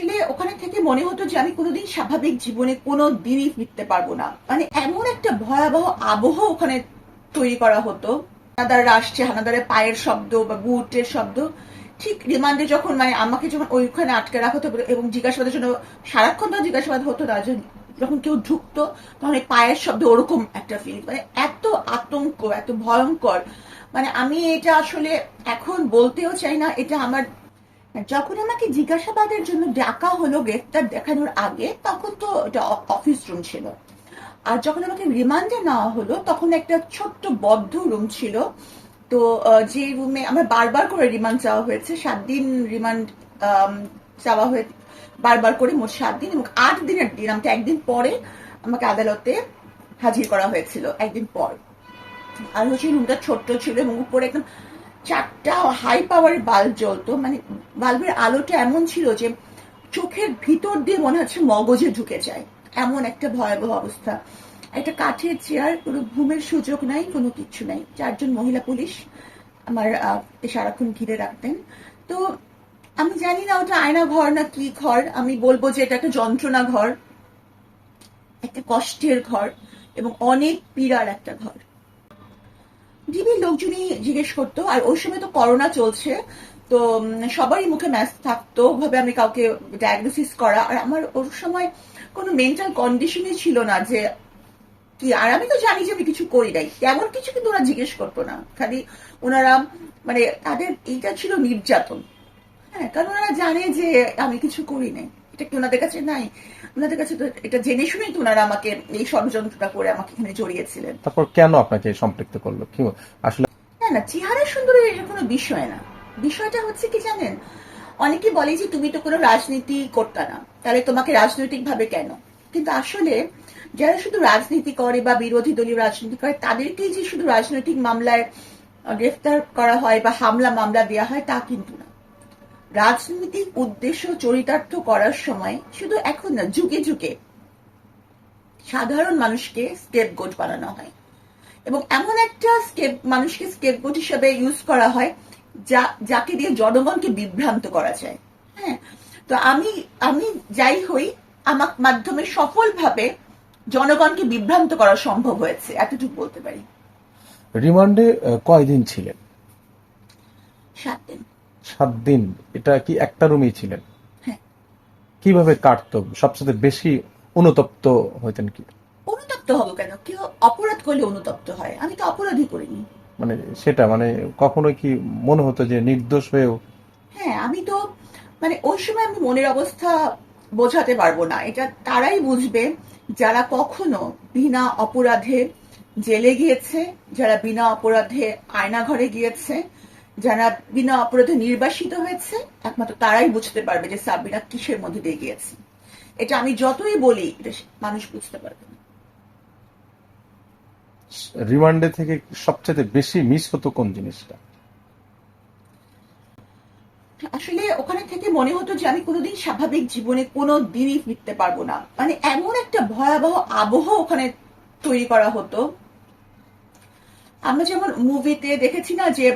আসলে ওখানে থেকে মনে হতো যে আমি কোনোদিন স্বাভাবিক জীবনে কোনো দিনই ফিরতে পারব না। মানে এমন একটা ভয়াবহ আবহ ওখানে তৈরি করা হতো। হানাদাররা আসছে, হানাদারের পায়ের শব্দ বা বুটের শব্দ, ঠিক রিমান্ডে যখন মানে আমাকে যখন ওইখানে আটকে রাখা হতো এবং জিজ্ঞাসাবাদের জন্য সারাক্ষণ তো জিজ্ঞাসাবাদ হতো না যখন কেউ ঢুকতো, তখন এই পায়ের শব্দ ওরকম একটা ফিলিং মানে এত আতঙ্ক, এত ভয়ঙ্কর। মানে আমি এটা আসলে এখন বলতেও চাই না, এটা আমার যখন আমাকে জিজ্ঞাসাবাদের জন্য ডাকা হলো, গ্রেফতার দেখানোর আগে, তখন তো এটা অফিস রুম ছিল। আর যখন আমাকে রিমান্ডে নেওয়া হলো, তখন একটা ছোট্ট বদ্ধ রুম ছিল। তো যে রুমে আমার বারবার করে রিমান্ড চাওয়া হয়েছে, সাত দিন রিমান্ড চাওয়া হয়ে, বারবার করে মোট সাত দিন এবং আট দিনের দিন, আমাকে একদিন পরে আমাকে আদালতে হাজির করা হয়েছিল, একদিন পর। আর হচ্ছে রুমটা ছোট্ট ছিল এবং উপরে একদম চারটা হাই পাওয়ারের বাল্ব জ্বলতো মানে বাল্বের আলোটা এমন ছিল যে চোখের ভিতর দিয়ে মনে হচ্ছে মগজে ঢুকে যায়। এমন একটা ভয়াবহ অবস্থা। একটা কাঠের চেয়ার কোনো ঘুমের সুযোগ নাই, কোনো কিচ্ছু নাই। চারজন মহিলা পুলিশ আমার সারাক্ষণ ঘিরে রাখতেন তো আমি জানি না ওটা আয়না ঘর না কি ঘর। আমি বলব যে এটা একটা যন্ত্রণা ঘর, একটা কষ্টের ঘর এবং অনেক পীড়ার একটা ঘর। ডিবির লোকজনই জিজ্ঞেস করতো, আর ওই সময় তো করোনা চলছে, তো সবারই মুখে ম্যাচ থাকতো ভাবে আমি কাউকে ডায়াগনোসিস করা, আর আমার ওর সময় কোনো মেন্টাল কন্ডিশনই ছিল না যে কি, আর আমি তো জানি যে আমি কিছু করি নাই, তেমন কিছু কিন্তু ওরা জিজ্ঞেস করতো না। খালি ওনারা মানে তাদের এইটা ছিল নির্যাতন। হ্যাঁ কারণ ওনারা জানে যে আমি কিছু করি নাই। এটা কি ওনাদের কাছে? নাই। ওনাদের কাছে তো এটা জেনে শুনেই তো ওনারা আমাকে এই ষড়যন্ত্রটা করে আমাকে এখানে জড়িয়েছিলেন। তারপর কেন আপনাকে সম্পৃক্ত করল? কি আসলে না না চেহারা সুন্দর এটা কোনো বিষয় না। বিষয়টা হচ্ছে কি জানেন? অনেকে বলে যে তুমি তো কোনো রাজনীতি করতে না। তাহলে তোমাকে রাজনৈতিক ভাবে কেন? কিন্তু আসলে যারা শুধু রাজনীতি করে বা বিরোধী দলীয় রাজনীতি করে তাদেরকেই যে শুধু রাজনৈতিক মামলায় গ্রেফতার করা হয় বা হামলা মামলা দেওয়া হয় তা কিন্তু না। রাজনৈতিক উদ্দেশ্য চরিতার্থ করার সময় শুধু এখন না যুগে যুগে সাধারণ মানুষকে স্টেপ গোট বানানো হয়। এবং এমন একটা স্কেপ মানুষকে স্কেপগোট হিসাবে ইউজ করা হয় যা যাকে দিয়ে জনগণকে বিভ্রান্ত করা যায়। হ্যাঁ তো আমি আমি যাই হই আমার মাধ্যমে সফলভাবে জনগণকে বিভ্রান্ত করা সম্ভব হয়েছে এতটুকু বলতে পারি। রিমান্ডে কয়দিন ছিলেন? সাত দিন। সাত দিন। এটা কি একটা রুমেই ছিলেন? হ্যাঁ। কীভাবে কাটতো? সবচেয়ে বেশি অনুতপ্ত হইতেন কি? অনুতপ্ত হব কেন? কেউ অপরাধ করলে অনুতপ্ত হয়। আমি তো অপরাধী করিনি। মানে সেটা মানে কখনো কি মনে হতো যে নির্দোষ হয়েও? হ্যাঁ আমি তো মানে ওই সময় আমি মনের অবস্থা বোঝাতে পারব না। এটা তারাই বুঝবে যারা কখনো বিনা অপরাধে জেলে গিয়েছে যারা বিনা অপরাধে আয়নাঘরে গিয়েছে যারা বিনা অপরাধে নির্বাসিত হয়েছে একমাত্র তারাই বুঝতে পারবে যে সাবিনা কিসের মধ্যে দিয়ে গিয়েছে। এটা আমি যতই বলি এটা মানুষ বুঝতে পারবে না। রিমান্ডে থেকে সবচেয়ে বেশি মিস হতো কোন জিনিসটা? আসলে ওখানে থেকে মনে হতো যে আমি কোনোদিন স্বাভাবিক জীবনে কোনো দিনই ফিরতে পারব না। মানে এমন একটা ভয়াবহ আবহ ওখানে তৈরি করা হতো আমরা যেমন মুভিতে দেখেছি না যে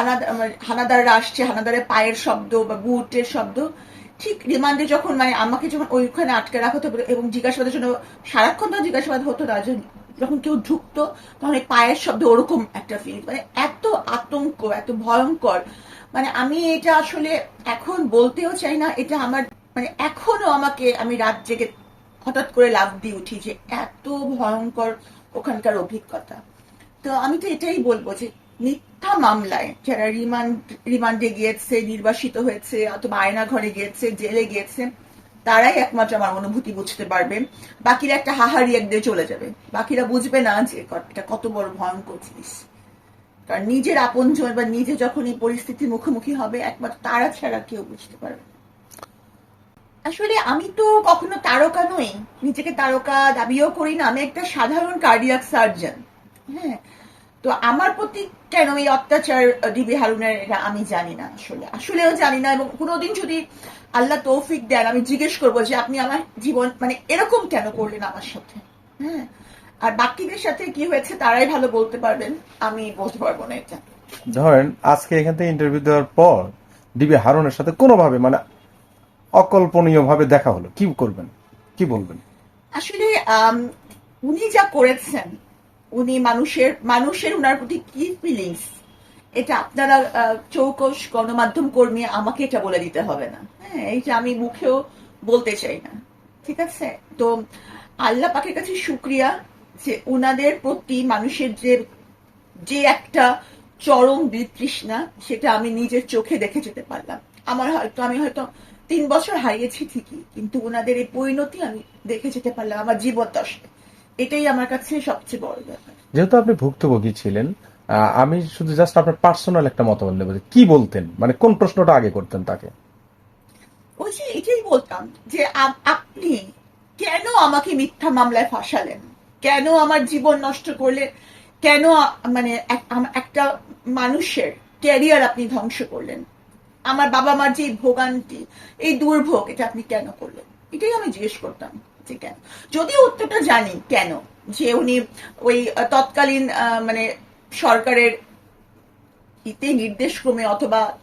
আমার হানাদাররা আসছে, হানাদারের পায়ের শব্দ বা বুটের শব্দ, ঠিক রিমান্ডে যখন মানে আমাকে যখন ওইখানে আটকে রাখা হতো এবং জিজ্ঞাসাবাদের জন্য সারাক্ষণ তো জিজ্ঞাসাবাদ হতো না, যখন কেউ ঢুকতো, তখন এই পায়ের শব্দ ওরকম একটা ফিলিং মানে এত আতঙ্ক, এত ভয়ঙ্কর। মানে আমি এটা আসলে এখন বলতেও চাই না, এটা আমার মানে এখনও আমাকে আমি রাত জেগে হঠাৎ করে লাভ দিয়ে উঠি যে এত ভয়ঙ্কর ওখানকার অভিজ্ঞতা। তো আমি তো এটাই বলব যে মিথ্যা মামলায় যারা রিমান্ড, রিমান্ডে গিয়েছে, নির্বাসিত হয়েছে, অথবা আয়না ঘরে গিয়েছে, জেলে গিয়েছে, তারাই একমাত্র আমার অনুভূতি বুঝতে পারবে। বাকিরা একটা হাহারি এক দিয়ে চলে যাবে। বাকিরা বুঝবে না যে এটা কত বড় ভয়ঙ্কর জিনিস। কারণ নিজের আপনজন বা নিজে যখন এই পরিস্থিতির মুখোমুখি হবে, একমাত্র তারা ছাড়া কেউ বুঝতে পারবে আসলে আমি তো কখনো তারকা নই। নিজেকে তারকা দাবিও করি না। আমি একটা সাধারণ কার্ডিয়াক সার্জন হ্যাঁ। তো আমার প্রতি কেন এই অত্যাচার ডিবি হারুনের এটা আমি জানি না আসলে। আসলেও জানি না এবং কোনোদিন যদি আল্লাহ তৌফিক দেন আমি জিজ্ঞেস করব যে আপনি আমার জীবন মানে এরকম কেন করলেন আমার সাথে? হ্যাঁ। আর বাকিদের সাথে কি হয়েছে তারাই ভালো বলতে পারবেন আমি বলতে পারব না এটা। ধরেন আজকে এখান থেকে ইন্টারভিউ দেওয়ার পর ডিবি হারুনের সাথে কোনোভাবে মানে অকল্পনীয় ভাবে দেখা হলো। কি করবেন? কি বলবেন? আসলে উনি যা করেছেন উনি মানুষের মানুষের উনার প্রতি কি ফিলিংস এটা আপনারা চৌকস গণমাধ্যম কর্মী, আমাকে এটা বলে দিতে হবে না। হ্যাঁ এইটা আমি মুখেও বলতে চাই না। ঠিক আছে? তো আল্লাহ পাকের কাছে শুক্রিয়া যে উনাদের প্রতি মানুষের যে যে একটা চরম বিতৃষ্ণা, সেটা আমি নিজের চোখে দেখে যেতে পারলাম। আমার হয়তো, আমি হয়তো তিন বছর হারিয়েছি ঠিকই, কিন্তু ওনাদের এই পরিণতি আমি দেখে যেতে পারলাম, আমার জীবন দশায় এটাই আমার কাছে সবচেয়ে বড় ব্যাপার। যেহেতু আপনি ভুক্তভোগী ছিলেন আমি শুধু জাস্ট আপনার পার্সোনাল একটা মতামত নেব কি বলতেন? মানে কোন প্রশ্নটা আগে করতেন তাকে? ওই যে এটাই বলতাম যে আপনি কেন আমাকে মিথ্যা মামলায় ফাঁসালেন? কেন আমার জীবন নষ্ট করলেন? কেন মানে একটা মানুষের ক্যারিয়ার আপনি ধ্বংস করলেন? আমার বাবা মার যে ভোগান্তি এই দুর্ভোগ এটা আপনি কেন করলেন? এটাই আমি জিজ্ঞেস করতাম যে কেন? যদিও উত্তরটা জানি কেন? যে উনি ওই তৎকালীন মানে সরকারের ইতে নির্দেশক্রমে অথবা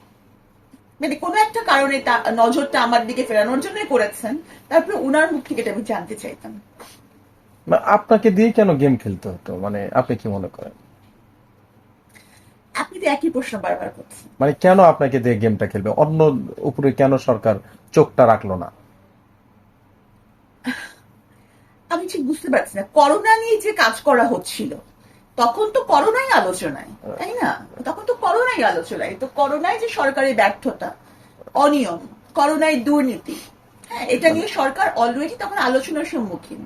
মানে কোনো একটা কারণে তা- নজরটা আমার দিকে ফেরানোর জন্যই করেছেন তারপরে উনার মুখ থেকে আমি জানতে চাইতাম। আপনাকে দিয়ে কেন গেম খেলতে হতো? মানে আপনি কি মনে করেন? আপনি তো একই প্রশ্ন বারবার করছেন। মানে কেন আপনাকে দিয়ে গেমটা খেলবে? অন্য উপরে কেন সরকার চোখটা রাখল না? আমি ঠিক বুঝতে পারছি না। করোনা নিয়ে যে কাজ করা হচ্ছিল তখন তো করোনাই আলোচনায় তাই না? তখন তো করোনাই আলোচনায়। তো করোনায় যে সরকারের ব্যর্থতা অনিয়ম করোনায় দুর্নীতি হ্যাঁ এটা নিয়ে সরকার অলরেডি তখন আলোচনার সম্মুখীন।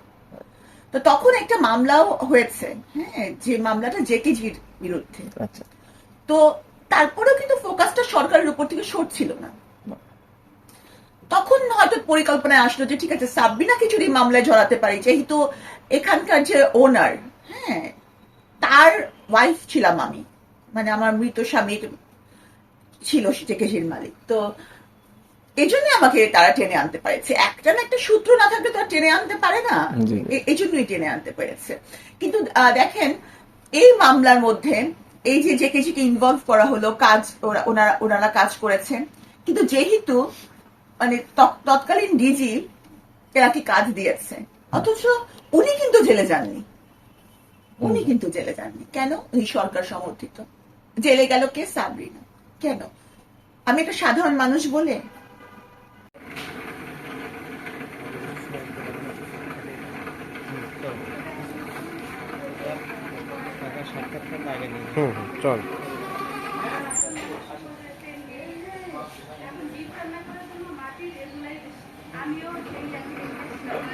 তো তখন একটা মামলাও হয়েছে হ্যাঁ যে মামলাটা জেকেজির বিরুদ্ধে। আচ্ছা। তো তারপরেও কিন্তু ফোকাসটা সরকারের উপর থেকে সরছিল না। তখন হয়তো পরিকল্পনায় আসলো যে ঠিক আছে সাবরিনা খিচুড়ি মামলায় জড়াতে পারি যেহেতু এখানকার যে ওনার হ্যাঁ তার ওয়াইফ ছিলাম আমি। মানে আমার মৃত স্বামীর ছিল টেকেজির মালিক। তো এই জন্য আমাকে তারা টেনে আনতে পারেছে। একটা না একটা সূত্র না থাকলে তারা টেনে আনতে পারে না। এই জন্যই টেনে আনতে পেরেছে। কিন্তু দেখেন এই মামলার মধ্যে এই যে জেকেজিকে ইনভলভ করা হলো কাজ ওনারা ওনারা কাজ করেছেন। কিন্তু যেহেতু মানে তৎ- তৎকালীন ডিজি এনাকে কাজ দিয়েছে। অথচ উনি কিন্তু জেলে যাননি। উনি কিন্তু জেলে যাননি। কেন? এই সরকার সমর্থিত। জেলে গেল কে? সাবরিনা। কেন? আমি একটা সাধারণ মানুষ বলে? হুম চল। I'm la de.